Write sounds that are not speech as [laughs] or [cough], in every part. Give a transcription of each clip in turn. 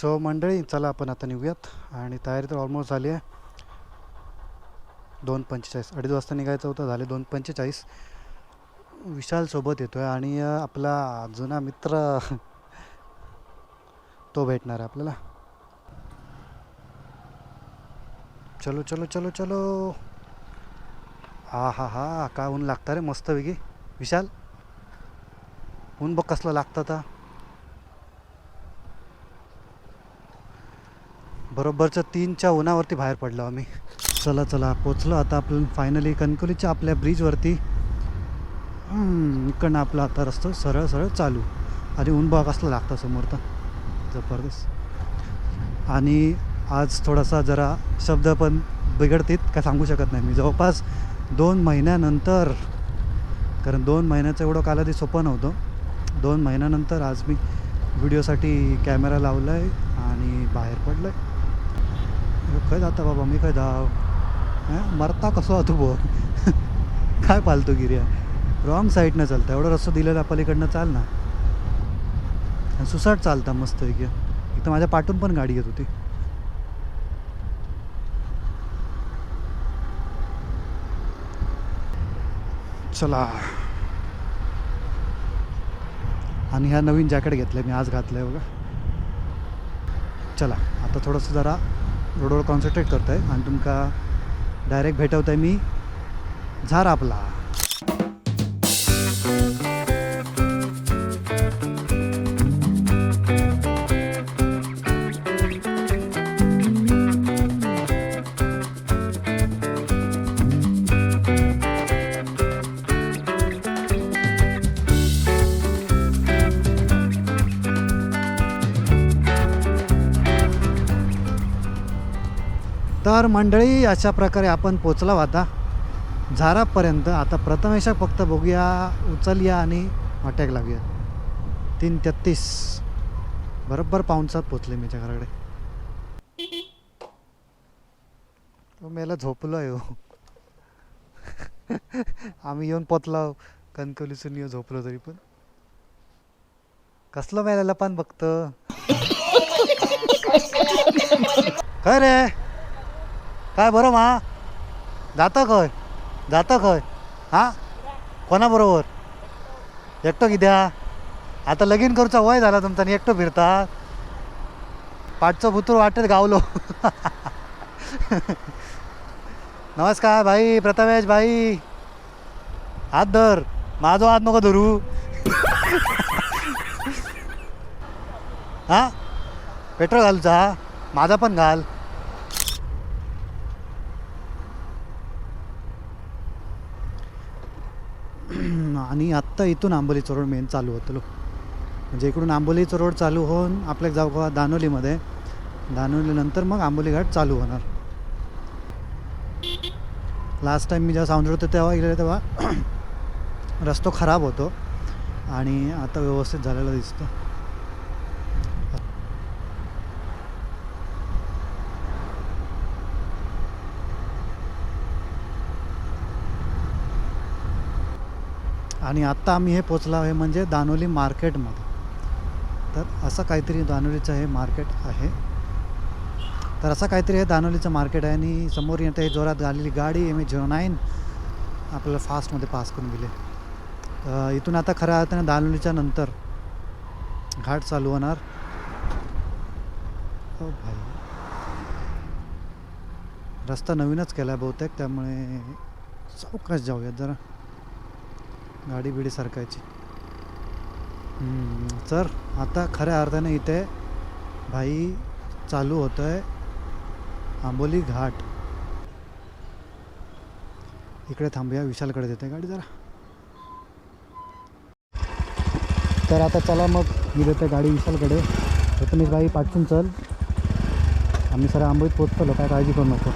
So मंडळी चला आपण आता निघूयात. आणि तयारी तर ऑलमोस्ट झाली आहे. दोन पंचेचाळीस. अडीच वाजता निघायचं होतं झाले दोन पंचेचाळीस. विशाल सोबत येतो आहे आणि आपला जुना मित्र [laughs] तो भेटणार आहे आपल्याला. चलो चलो चलो चलो. हा हा हा काय ऊन लागतं रे? मस्त वेगी विशाल ऊन बघ कसलं लागतं आता. बरोबरच्या तीनच्या उन्हावरती बाहेर पडलो आम्ही. चला चला पोचलो. आता आपण फायनली कणकोलीच्या आपल्या ब्रिजवरती इकडनं आपला आता रस्ता सरळ सरळ चालू. आणि ऊन बघ कसलं लागतं समोर तर जबरदस्त. आणि आज थोडासा जरा शब्द पण बिघडतील काय सांगू शकत नाही मी. जवळपास दोन महिन्यानंतर कारण दोन महिन्याचं एवढं कालावधी सोपं नव्हतं. दोन महिन्यानंतर आज मी व्हिडिओसाठी कॅमेरा लावला आहे आणि बाहेर पडलं आहे काय जाता बाबा मी काय जाव? मरता कसं तू बो [laughs] काय पालतो गिर्या? रॉंग साईडनं चालतं. एवढं रस्ता दिलेला पलीकडनं चाल ना. सुसाट चालता मस्त एक इथं माझ्या पाठून पण गाडी येत होती. चला. आणि ह्या नवीन जॅकेट घेतलं मी आज घातलं आहे बघा. चला आता थोडंसं जरा रोडवर कॉन्सन्ट्रेट करतो आहे आणि तुमका डायरेक्ट भेटवत आहे मी झार आपला. तर मंडळी अशा प्रकारे आपण पोचला आता. झारापर्यंत आता प्रथमेशा फक्त बघूया उचलूया आणि अटॅक लागूया तीन तेहत्तीस बरोबर पाऊनसात पोचले मी घराकडे. तो मेला झोपलो आहे हो. [laughs] आम्ही येऊन पोतलाव कणकवलीसून येऊ झोपलो तरी पण. कसलं मेला पण बघत? [laughs] काय रे? काय बरं मा? जातं खंय? जातं खंय? हां? कोणाबरोबर? एकटो किद्या आता लगीन करूचा वय झाला तुमचा आणि एकटो फिरता? पाठचं भुतूर वाटेत गावलो. [laughs] नमस्कार भाई प्रथमेश भाई. हात धर. माझो हात नको धरू. [laughs] हां? पेट्रोल घालूचा? माझा पण घाल. फक्त आत्ता इथून आंबोली रोड मेन चालू होतं म्हणजे इकडून आंबोली रोड चालू होऊन आपल्या जाऊ का दानोलीमध्ये दानोलीनंतर मग आंबोली घाट चालू होणार. लास्ट टाईम मी जेव्हा साऊंड होतो तेव्हा गेले तेव्हा [clears throat] रस्तो खराब होतो आणि आता व्यवस्थित झालेला दिसतो. आणि आत्ता आम्ही हे पोचलो आहे म्हणजे दानोली मार्केटमध्ये. तर असं काहीतरी दानोलीचं हे मार्केट आहे. तर असं काहीतरी हे दानोलीचं मार्केट आहे आणि समोर येतं हे जोरात आलेली गाडी एम ए झिरो नाईन आपल्याला फास्टमध्ये पास करून गेले इथून आता खऱ्या अर्थाने दानोलीच्या नंतर घाट चालू होणार. हो भाई. रस्ता नवीनच केला आहे बहुतेक त्यामुळे चौकास जाऊयात जरा. गाडी बिडी सरकायची तर आता खऱ्या अर्थाने इथे भाई चालू होतं आहे आंबोली घाट. इकडे थांबूया विशालकडे देते गाडी जरा. तर आता चला मग मी देते गाडी विशालकडे. प्रथमेश भाई पाठवून चल. आम्ही सर आंबोलीत पोचतो काय काळजी करू नको.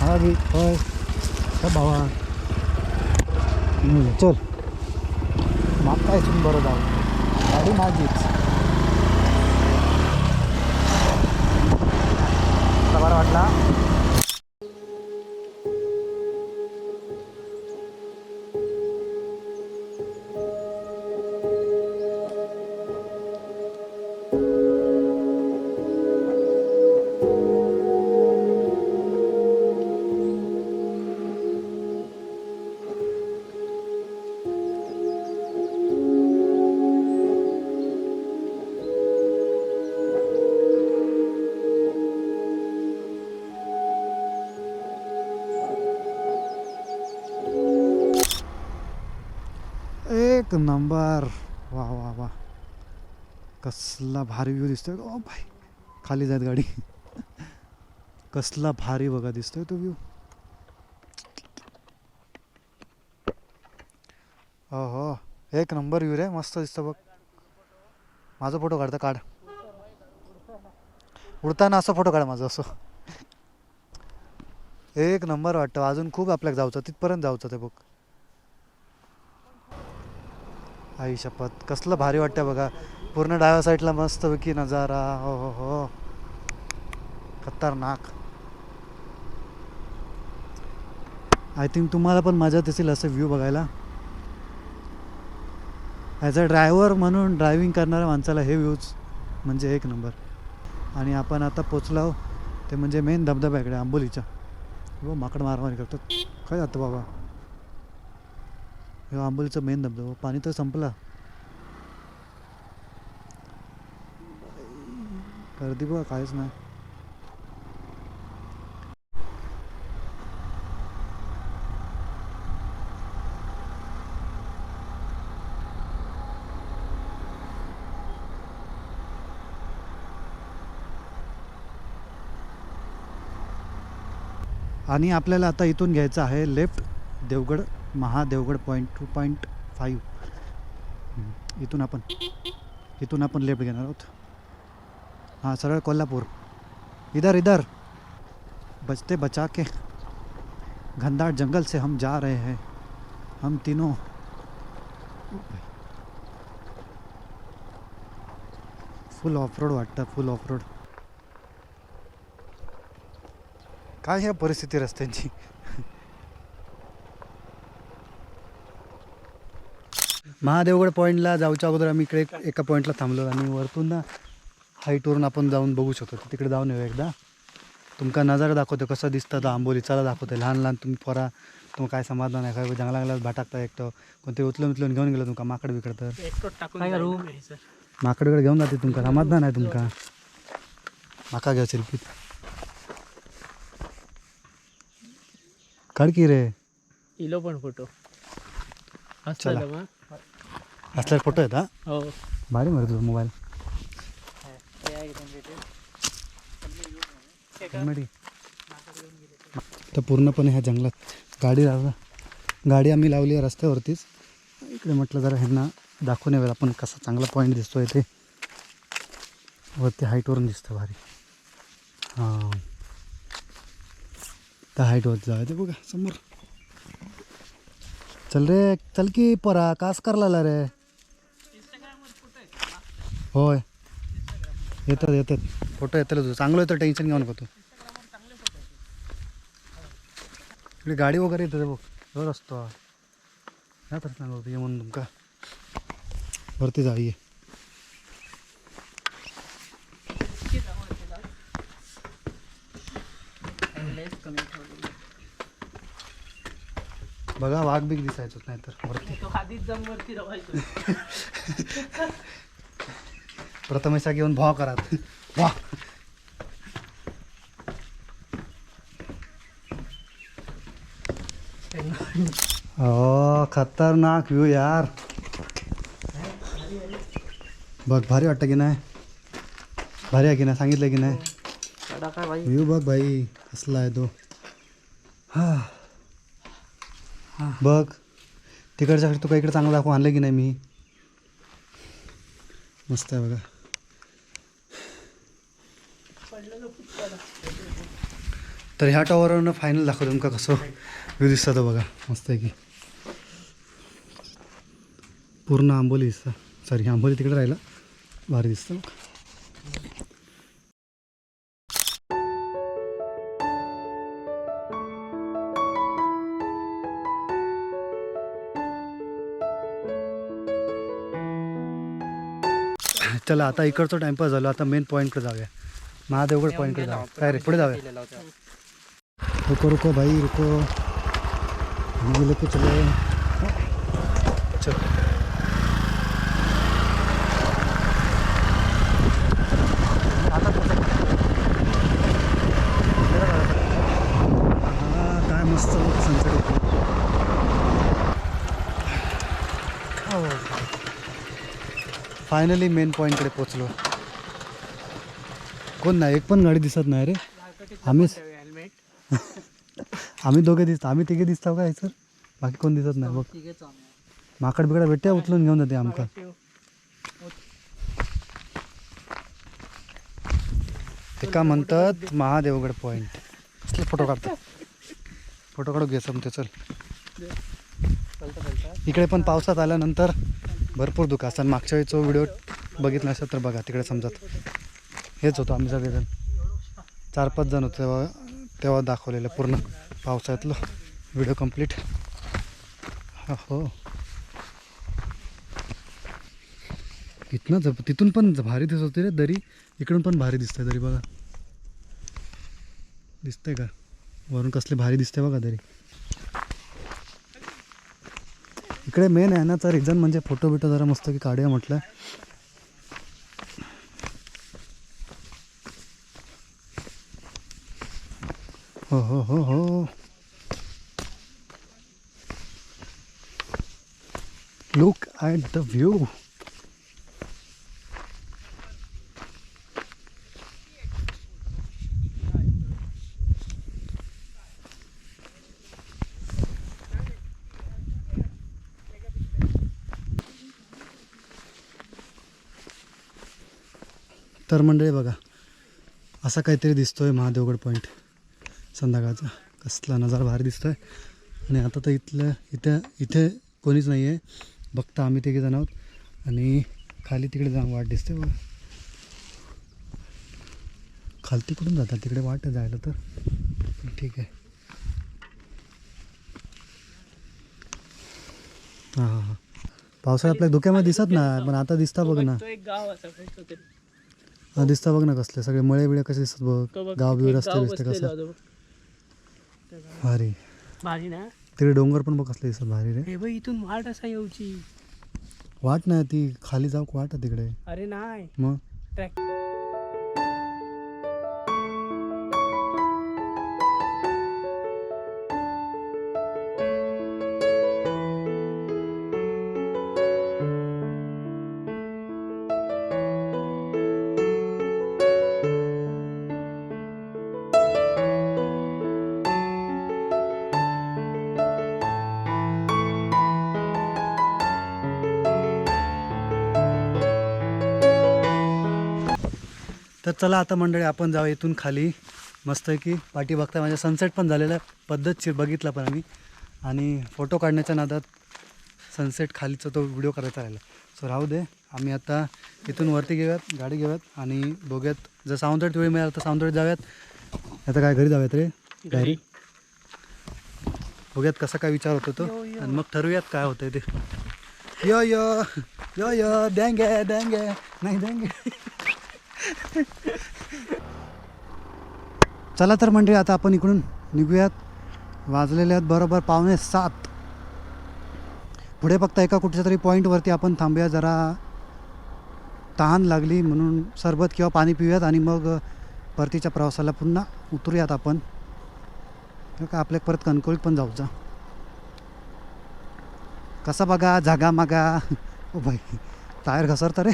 हा भावा. चल. मागता काय इथून बरं जाऊ. गाडी माझीच. बरं वाटला. एक नंबर. वा वा वा. कसला भारी व्ह्यू दिसतोय. ओ भाई खाली जात गाडी. [laughs] कसला भारी बघा दिसतोय तो व्ह्यू हो हो एक नंबर व्ह्यू रे. मस्त दिसतं बघ. माझा फोटो काढता काढ. उडताना असं फोटो काढ माझा असं. [laughs] एक नंबर वाटतं. अजून खूप आपल्याला जाऊचं तिथपर्यंत जाऊचं ते बघ. आई शपथ. कसलं भारी वाटतं बघा. पूर्ण डाव्या साईडला मस्त पैकी नजारा. हो हो हो. खतरनाक. आय थिंक तुम्हाला पण मजा दिसेल असं व्ह्यू बघायला. ॲज अ ड्रायव्हर म्हणून ड्रायव्हिंग करणाऱ्या माणसाला हे व्ह्यूज म्हणजे एक नंबर आणि आपण आता पोचलो ते म्हणजे मेन धबधब्याकडे आंबोलीच्या. हो माकड मारमारी करतो काय जातं बाबा? हे आंबोलीचं मेन धबधबा. पाणी तर संपला. गर्दी बघा काहीच नाही. आणि आपल्याला आता इथून घ्यायचं आहे left Devgad. Mahadevgad point two point five इथून आपण इथून आपण लेफ़्ट घेणार आहोत. हाँ सरळ कोल्हापुर. इधर इधर. बचते, बचा के. घनदाट जंगल से हम जा रहे हैं. हम तीनों. फुल ऑफ़ रोड वाटतं फुल ऑफ़ रोड काय ह्या परिस्थिती रस्त्यांची? महादेवगड पॉईंटला जाऊच्या अगोदर आम्ही इकडे एक- पॉईंटला थांबलो आणि वरतून ना हाईटवरून आपण जाऊन बघू शकतो. तिकडे जाऊन येऊ एकदा. तुमका नजारा दाखवतो कसं दिसतं तर आंबोलीचाला दाखवतो लहान लहान तुम्ही पोरा तुम्हाला काय समाधान आहे? काय जंगला भाटाकता एकटं. कोणते उचलून उचलून घेऊन गेलं तुमका? माकड बिकड तर. करू? माकडकडे घेऊन जाते तुमका. समाधान आहे तुमका. माका घ्या सेल्फीत काढ की रे? इलो पण फोटो. चला. असतं मग असल्या फोटो आहेत हा? हो. भारी मारतो तुझा मोबाईल तर पूर्णपणे ह्या जंगलात गाडी लावला. गाडी आम्ही लावली आहे रस्त्यावरतीच. इकडे म्हटलं जरा ह्यांना दाखवून यावेळेला आपण कसा चांगला पॉईंट दिसतोय ते. वरती हाईटवरून दिसतं भारी. हां. त्या हाईटवरती जाऊया ते बघा समोर. चल रे चल की परा कास करला रे? होय. येतात येतात. फोटो येतात तुझं चांगलं येतं टेन्शन घेऊ नको तू. इकडे गाडी वगैरे येते बघ जवळ असतो. तर सांगतो ये म्हणून तुमका. वरती जा ये. बघा वाघ बिग दिसायचो नाही तर वरती [laughs] तो आधीच जम वरती रवायचो प्रथमेशा घेऊन भाव करात वा हो खतरनाक व्ह्यू यार. बघ भारी वाटतं की नाही? भारी आहे की नाही? सांगितलं की नाही? व्यू व्ह्यू बघ भाई कसला आहे तो. हा. बघ तिकडच्या तुका इकडे चांगलं दाखवून आणलं की नाही मी? मस्त आहे बघा. तर ह्या टॉवरवरनं फायनल दाखवतो तुमका कसं व्ह्यू दिसतं तो बघा. मस्त आहे की. पूर्ण आंबोली दिसतं. सॉरी आंबोली तिकडे राहिला. भारी दिसतं बघा. चला आता इकडचं टाइमपास झालं. आता मेन पॉईंटकडे जाऊया. महादेवगड पॉईंटकडे जाऊ काय रे पुढे जाऊया. रुको रुको भाई रुको. हम लेके चले. चलो. काय मस्त सनसेट फायनली मेन पॉईंटकडे पोचलो कोण नाही एक पण गाडी दिसत नाही रे. आम्हीच आम्ही दोघे दिसतो आम्ही तिघे दिसतो काय सर? बाकी कोण दिसत नाही बघ. माकड बिकड भेटते उचलून घेऊन जाते आमका. एका म्हणतात महादेवगड पॉईंट कसले फोटो काढतात. फोटो काढू घे समते चल. इकडे पण पावसात आल्यानंतर भरपूर दुःख असतात. मागच्या वेळीचा व्हिडिओ बघितला असेल तर बघा तिकडे समजत. हेच होतो आम्ही सगळेजण चार पाच जण होतो तेव्हा तेव्हा दाखवलेलं पूर्ण पावसाळ्यातलं व्हिडिओ कंप्लीट हो इथनं जप तिथून पण भारी दिसत होती रे दरी. इकडून पण भारी दिसतंय दरी बघा. दिसतंय का? वरून कसली भारी दिसते बघा दरी. इकडे मेन येण्याचा रिझन म्हणजे फोटो बिटो जरा मस्त की काढूया म्हटलं. हो लुक ॲट द व्ह्यू तर मंडळी बघा असा काहीतरी दिसतोय महादेवगड पॉईंट संध्याकाळचा. कसला नजारा भारी दिसतोय. आणि आता तर इथलं इथं इथे कोणीच नाही आहे बघता आम्ही तिघे जण आहोत. आणि खाली तिकडे जाऊन वाट दिसते बघा खालती कुठून जातात तिकडे वाट आहे जायला तर. ठीक आहे. हां हां हां. पावसाळ्यात आपल्या धुक्यामध्ये दिसत ना पण आता दिसता बघ ना. हा दिसता बघ ना कसले. सगळे मळे बिळे कसे दिसतात बघ. गाव बिव रस्ते बिस्ते बसलेलं कसं. भारी. भारी ना? तिकडे डोंगर पण बघ कसले दिसतात भारी रे. हे बघ इथून वाट असा येऊची. वाट नाही ती खाली जाऊ वाट आहे तिकडे? अरे नाही. मग? ट्रॅक तर चला आता मंडळी आपण जाऊ इथून खाली. मस्त आहे की पाठी बघता म्हणजे सनसेट पण झालेला आहे. पद्धतशीर बघितला पण आम्ही. आणि फोटो काढण्याच्या नादात सनसेट खालीचा तो व्हिडिओ करायचा राहिला. सो राहू दे. आम्ही आता इथून वरती घेऊयात गाडी घेऊयात. आणि बघूयात जर सावंतवाडीत वेळ मिळाला तर सावंतवाडीत जाऊयात. आता काय घरी जाऊयात रे? घरी. बघूयात कसा काय विचार होतो तो. आणि मग ठरवूयात काय होतंय ते. यो यो. यो यो. देंगे देंगे. नाही देंगे. चला तर मंडळी आता आपण इकडून निघूयात. वाजलेले आहेत बरोबर पावणे सात. पुढे फक्त एका कुठच्या तरी पॉईंटवरती आपण थांबूया. जरा तहान लागली म्हणून सरबत किंवा पाणी पिऊयात आणि मग परतीच्या प्रवासाला पुन्हा उतरूयात आपण. का आपल्या परत कणकोळीत पण जाऊचा कसा बघा जागा मागा. ओ भाई टायर घसरतं रे.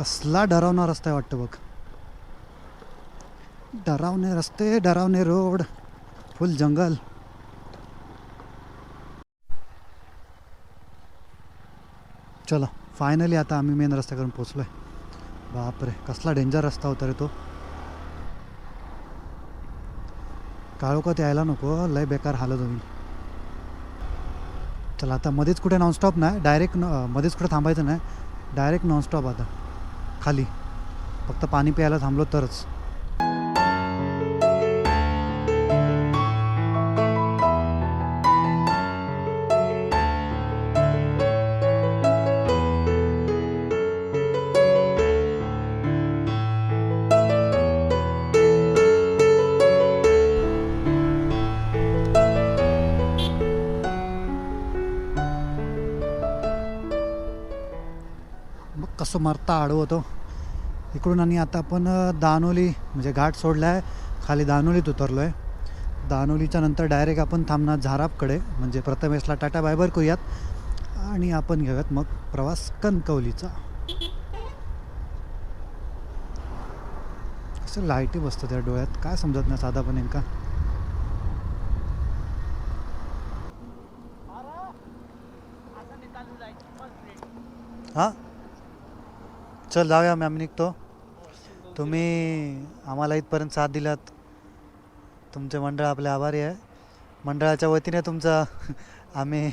कसला डरावना रस्ता आहे वाटतं बघ. डरावणे रस्ते डरावणे रोड फुल जंगल. चला फायनली आता आम्ही मेन रस्त्याकडून पोचलो आहे बापरे कसला डेंजर रस्ता होता रे तो. काळोखात यायला नको लय बेकार हालत होईल. चला आता मध्येच कुठे नॉनस्टॉप नाही डायरेक्ट मध्येच कुठे थांबायचं नाही डायरेक्ट नॉनस्टॉप आता. खाली. फक्त पाणी प्यायला थांबलो तरच. मग मारता मरता होतो. इकडून आणि आता आपण दानोली म्हणजे घाट सोडला आहे खाली दानोलीत उतरलो आहे दानोलीच्या नंतर डायरेक्ट आपण थांबणार झारापकडे. म्हणजे प्रथमेशला टाटा बायबर करूयात. आणि आपण घेऊयात मग प्रवास कणकवलीचा. असं लाईटी बसतं त्या डोळ्यात. काय समजत नाही साधा पण नेमका. हां? चल जाऊया मॅम निघतो. तुम्ही आम्हाला इथपर्यंत साथ दिलात. तुमचे मंडळ आपले आभारी आहे. मंडळाच्या वतीने तुमचं आम्ही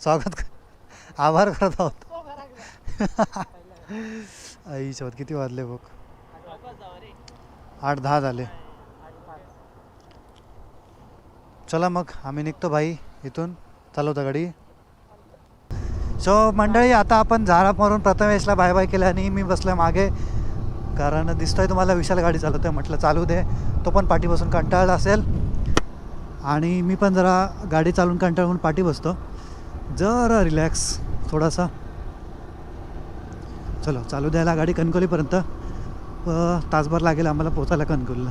स्वागत आभार करत आहोत. आई शोध किती वाजले बघ. आठ दहा झाले. चला मग आम्ही निघतो भाई इथून. चालवता गाडी. सो मंडळी आता आपण झाडा मारून प्रथमेशला बाय बाय केलं आणि मी बसलं मागे. कारण दिसतोय तुम्हाला विशाल गाडी चालवतोय म्हटलं चालू दे. तो पण पाठी बसून कंटाळला असेल. आणि मी पण जरा गाडी चालवून कंटाळून पाठी बसतो. जरा रिलॅक्स थोडासा. चलो चालू द्यायला गाडी कणकोलीपर्यंत तासभर लागेल आम्हाला पोचायला कणकोलीला